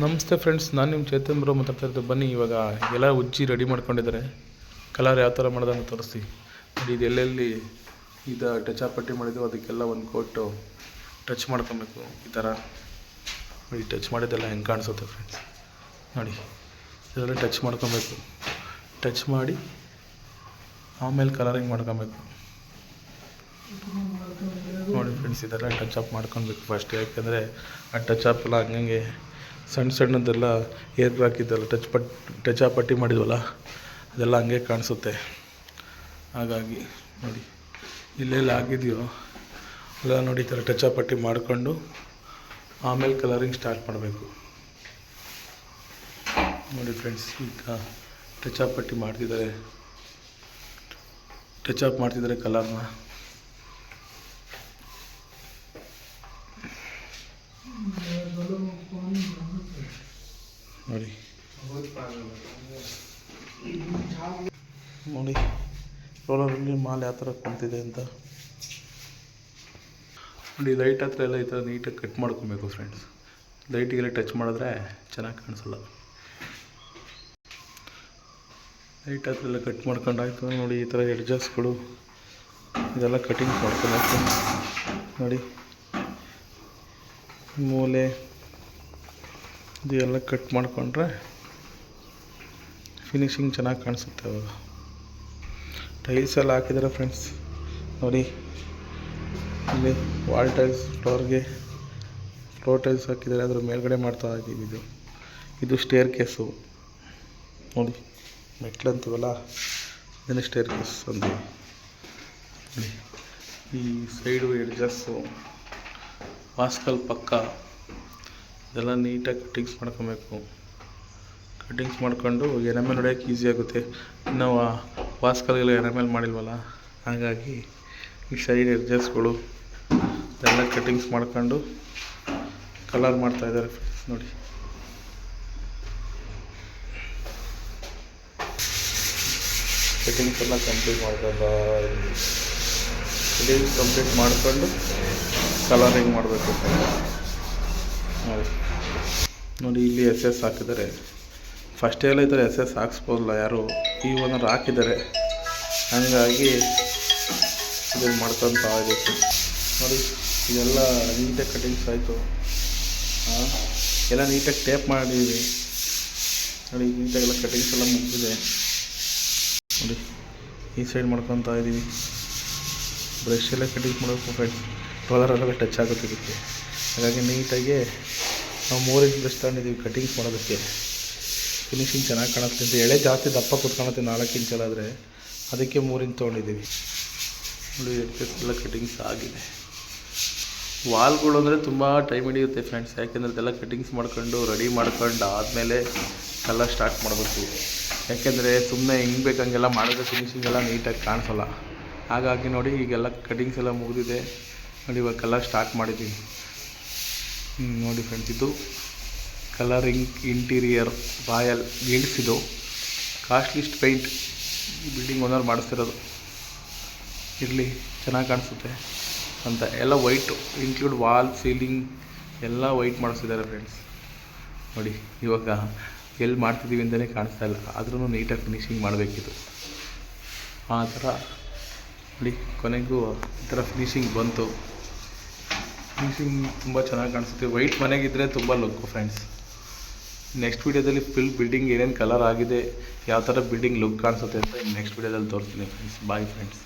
ನಮಸ್ತೆ ಫ್ರೆಂಡ್ಸ್ ನಾನು ನಿಮ್ಮ ಚೇತನ್ ಬ್ರೋ ಮಾತಾಡ್ತಾ ಇರ್ತೀವಿ ಬನ್ನಿ, ಇವಾಗ ಎಲ್ಲ ಉಜ್ಜಿ ರೆಡಿ ಮಾಡ್ಕೊಂಡಿದ್ದಾರೆ. ಕಲರ್ ಯಾವ ಥರ ಮಾಡೋದಂತ ತೋರಿಸಿ. ನೋಡಿ, ಇದು ಎಲ್ಲೆಲ್ಲಿ ಇದು ಟಚ್ ಪಟ್ಟಿ ಮಾಡಿದ್ರು ಅದಕ್ಕೆಲ್ಲ ಒಂದು ಕೋಟು ಟಚ್ ಮಾಡ್ಕೊಬೇಕು. ಈ ಥರ ನೋಡಿ ಟಚ್ ಮಾಡಿದ್ದೆಲ್ಲ ಹೆಂಗೆ ಕಾಣಿಸುತ್ತೆ ಫ್ರೆಂಡ್ಸ್ ನೋಡಿ ಇದೆಲ್ಲ ಟಚ್ ಮಾಡ್ಕೊಬೇಕು. ಟಚ್ ಮಾಡಿ, ಆಮೇಲೆ ಕಲರಿಂಗ್ ಮಾಡ್ಕೊಬೇಕು. ನೋಡಿ ಫ್ರೆಂಡ್ಸ್ ಇದೆಲ್ಲ ಟಚ್ ಅಪ್ ಮಾಡ್ಕೊಬೇಕು ಫಸ್ಟ್ ಯಾಕೆಂದರೆ ಆ ಟಚ್ ಅಪ್ ಎಲ್ಲ ಹಂಗಂಗೆ ಸಣ್ಣ ಸಣ್ಣದೆಲ್ಲ ಏರ್ ಹಾಕಿದ್ದಲ್ಲ ಟಚ್ ಪಟ್ ಟಚ್ ಪಟ್ಟಿ ಮಾಡಿದ್ವಲ್ಲ, ಅದೆಲ್ಲ ಹಂಗೆ ಕಾಣಿಸುತ್ತೆ. ಹಾಗಾಗಿ ನೋಡಿ, ಇಲ್ಲೆಲ್ಲ ಆಗಿದೆಯೋ, ಎಲ್ಲ ನೋಡಿ ಈ ಥರ ಟಚ್ ಪಟ್ಟಿ ಮಾಡಿಕೊಂಡು ಆಮೇಲೆ ಕಲರಿಂಗ್ ಸ್ಟಾರ್ಟ್ ಮಾಡಬೇಕು. ನೋಡಿ ಫ್ರೆಂಡ್ಸ್ ಈಗ ಟಚ್ ಪಟ್ಟಿ ಮಾಡ್ತಿದ್ದಾರೆ. ಟಚ್ ಅಪ್ ಮಾಡ್ತಿದ್ದಾರೆ ಕಲರ್ನ ನೋಡಿ ನೋಡಿ ರೋಲರಲ್ಲಿ ಮಾಲ್ ಯಾವ ಥರ ಕುಂತಿದೆ ಅಂತ. ನೋಡಿ ಲೈಟ್ ಹತ್ರ ಎಲ್ಲ ಈ ಥರ ನೀಟಾಗಿ ಕಟ್ ಮಾಡ್ಕೊಬೇಕು ಫ್ರೆಂಡ್ಸ್ ಲೈಟಿಗೆಲ್ಲ ಟಚ್ ಮಾಡಿದ್ರೆ ಚೆನ್ನಾಗಿ ಕಾಣಿಸಲ್ಲ. ಲೈಟ್ ಹತ್ರ ಎಲ್ಲ ಕಟ್ ಮಾಡ್ಕೊಂಡಾಯ್ತು. ನೋಡಿ, ಈ ಥರ ಎಡ್ಜಸ್ಟ್ಗಳು ಇದೆಲ್ಲ ಕಟಿಂಗ್ ಮಾಡ್ಕೊಬೇಕು ನೋಡಿ, ಮೂಲೆ ಇದು ಎಲ್ಲ ಕಟ್ ಮಾಡಿಕೊಂಡ್ರೆ ಫಿನಿಶಿಂಗ್ ಚೆನ್ನಾಗಿ ಕಾಣಿಸುತ್ತೆ ಅವಾಗ ಟೈಲ್ಸ್ ಎಲ್ಲ ಹಾಕಿದ್ದಾರೆ ಫ್ರೆಂಡ್ಸ್ ನೋಡಿ, ಇಲ್ಲಿ ವಾಲ್ ಟೈಲ್ಸ್ ಫ್ಲೋರ್ಗೆ ಫ್ಲೋರ್ ಟೈಲ್ಸ್ ಹಾಕಿದ್ದಾರೆ ಅದ್ರ ಮೇಲ್ಗಡೆ ಮಾಡ್ತಾ ಇದ್ದೀವಿ ಇದು. ಇದು ಸ್ಟೇರ್ ಕೇಸು ನೋಡಿ ಮೆಟ್ಲಂತೀವಲ್ಲ ಇದನ್ನು ಸ್ಟೇರ್ ಕೇಸ್ ಅಂತೀವಿ. ಈ ಸೈಡು ಎಡ್ಜಸ್ಸು ವಾಸ್ಕಲ್ ಪಕ್ಕ, ಇದೆಲ್ಲ ನೀಟಾಗಿ ಕಟ್ಟಿಂಗ್ಸ್ ಮಾಡ್ಕೊಬೇಕು. ಕಟ್ಟಿಂಗ್ಸ್ ಮಾಡ್ಕೊಂಡು ಎಲ್ ಹೊಡೆಯೋಕೆ ಈಸಿ ಆಗುತ್ತೆ. ನಾವು ವಾಸ್ಕಲ್ಗೆಲ್ಲ ಎಲ್ ಮಾಡಿಲ್ವಲ್ಲ, ಹಾಗಾಗಿ ಈ ಸೈಡ್ ಎಡ್ಜಸ್ಟ್ಗಳು ಎಲ್ಲ ಕಟ್ಟಿಂಗ್ಸ್ ಮಾಡ್ಕೊಂಡು ಕಲರ್ ಮಾಡ್ತಾಯಿದ್ದಾರೆ ಫ್ರೆಂಡ್ಸ್ ನೋಡಿ. ಕಟ್ಟಿಂಗ್ಸ್ ಎಲ್ಲ ಕಂಪ್ಲೀಟ್ ಮಾಡ್ಕೊಂಡು ಕಟ್ಟಿಂಗ್ಸ್ ಕಂಪ್ಲೀಟ್ ಮಾಡಿಕೊಂಡು ಕಲರಿಂಗ್ ಮಾಡಬೇಕು. ನೋಡಿ. ಇಲ್ಲಿ ಎಸ್ ಎಸ್ ಹಾಕಿದ್ದಾರೆ. ಫಸ್ಟ್ ಎಲ್ಲ ಇದ್ದರೆ ಎಸ್ ಎಸ್ ಹಾಕ್ಸ್ಬೋದಲ್ಲ ಯಾರು? ಈ ಓನರ್ ಹಾಕಿದ್ದಾರೆ. ಹಂಗಾಗಿ ಇದು ಮಾಡ್ಕೊತ ಆಗಬೇಕು ನೋಡಿ, ಇದೆಲ್ಲ ನೀಟಾಗಿ ಕಟಿಂಗ್ಸ್ ಆಯಿತು. ಎಲ್ಲ ನೀಟಾಗಿ ಟೇಪ್ ಮಾಡಿದ್ವಿ ನೋಡಿ ನೀಟಾಗೆಲ್ಲ ಕಟಿಂಗ್ಸ್ ಎಲ್ಲ ಮುಗಿದಿದೆ. ನೋಡಿ, ಈ ಸೈಡ್ ಮಾಡ್ಕೊತಾ ಇದ್ದೀವಿ. ಬ್ರಷ್ ಕಟಿಂಗ್ ಮಾಡಬೇಕು ಫ್ರೆಂಡ್ಸ್ ಎಲ್ಲ ಟಚ್ ಆಗುತ್ತೆ ಇದಕ್ಕೆ. ಹಾಗಾಗಿ ನೀಟಾಗಿ ನಾವು ಮೂರು ಇಂಚ್ ಬ್ರಷ್ ತಗೊಂಡಿದ್ದೀವಿ ಕಟಿಂಗ್ಸ್ ಮಾಡೋದಕ್ಕೆ. ಫಿನಿಶಿಂಗ್ ಚೆನ್ನಾಗಿ ಕಾಣುತ್ತೆ ಅಂತ ಎಳೆ ಜಾಸ್ತಿ ದಪ್ಪ ಕುತ್ಕೊಳುತ್ತೆ ನಾಲ್ಕು ಇಂಚಲ್ಲಾದರೆ ಅದಕ್ಕೆ ಮೂರಿಂದ ತೊಗೊಂಡಿದ್ದೀವಿ. ನೋಡಿ ಎಲ್ಲ ಕಟಿಂಗ್ಸ್ ಆಗಿದೆ. ವಾಲ್ಗಳು ಅಂದರೆ ತುಂಬ ಟೈಮ್ ಹಿಡಿಯುತ್ತೆ ಫ್ರೆಂಡ್ಸ್ ಯಾಕೆಂದರೆ ಅದೆಲ್ಲ ಕಟಿಂಗ್ಸ್ ಮಾಡ್ಕೊಂಡು ರೆಡಿ ಮಾಡ್ಕೊಂಡು ಆದಮೇಲೆ ಎಲ್ಲ ಸ್ಟಾರ್ಟ್ ಮಾಡಬೇಕು. ಯಾಕೆಂದರೆ ಸುಮ್ಮನೆ ಹೆಂಗೆ ಬೇಕಂಗೆಲ್ಲ ಮಾಡಿದ್ರೆ ಫಿನಿಶಿಂಗ್ ಎಲ್ಲ ನೀಟಾಗಿ ಕಾಣಿಸಲ್ಲ. ಹಾಗಾಗಿ ನೋಡಿ, ಈಗೆಲ್ಲ ಕಟಿಂಗ್ಸ್ ಎಲ್ಲ ಮುಗಿದಿದೆ. ನೋಡಿ ಇವಾಗ ಕಲರ್ ಸ್ಟಾರ್ಟ್ ಮಾಡಿದ್ದೀನಿ ನೋಡಿ ಫ್ರೆಂಡ್ಸ್ ಇದು ಕಲರಿಂಗ್ ಇಂಟೀರಿಯರ್ ರಾಯಲ್ ಇದು ಕಾಸ್ಟ್ಲಿಸ್ಟ್ ಪೇಂಟ್ ಬಿಲ್ಡಿಂಗ್ ಓನರ್ ಮಾಡಿಸ್ತಿರೋದು. ಇರಲಿ, ಚೆನ್ನಾಗಿ ಕಾಣಿಸುತ್ತೆ ಅಂತ. ಎಲ್ಲ ವೈಟು ಇನ್ಕ್ಲೂಡ್ ವಾಲ್ ಸೀಲಿಂಗ್ ಎಲ್ಲ ವೈಟ್ ಮಾಡಿಸ್ತಿದ್ದಾರೆ ಫ್ರೆಂಡ್ಸ್ ನೋಡಿ, ಇವಾಗ ಎಲ್ಲಿ ಮಾಡ್ತಿದ್ದೀವಿ ಅಂತಲೇ ಕಾಣಿಸ್ತಾ ಇಲ್ಲ. ಆದ್ರೂ ನೀಟಾಗಿ ಫಿನಿಶಿಂಗ್ ಮಾಡಬೇಕಿತ್ತು. ಆ ಥರ, ನೋಡಿ, ಕೊನೆಗೂ ಈ ಥರ ಫಿನಿಶಿಂಗ್ ಬಂತು. ಫಿನಿಶಿಂಗ್ ತುಂಬ ಚೆನ್ನಾಗಿ ಕಾಣಿಸುತ್ತೆ. ವೈಟ್ ಮನೆಗಿದ್ರೆ ತುಂಬ ಲುಕ್ಕು ಫ್ರೆಂಡ್ಸ್ ನೆಕ್ಸ್ಟ್ ವೀಡಿಯೋದಲ್ಲಿ ಫುಲ್ ಬಿಲ್ಡಿಂಗ್ ಏನೇನು ಕಲರ್ ಆಗಿದೆ, ಯಾವ ಥರ ಬಿಲ್ಡಿಂಗ್ ಲುಕ್ ಕಾಣಿಸುತ್ತೆ ಅಂತ ನೆಕ್ಸ್ಟ್ ವೀಡಿಯೋದಲ್ಲಿ ತೋರಿಸ್ತೀನಿ ಫ್ರೆಂಡ್ಸ್ ಬಾಯ್ ಫ್ರೆಂಡ್ಸ್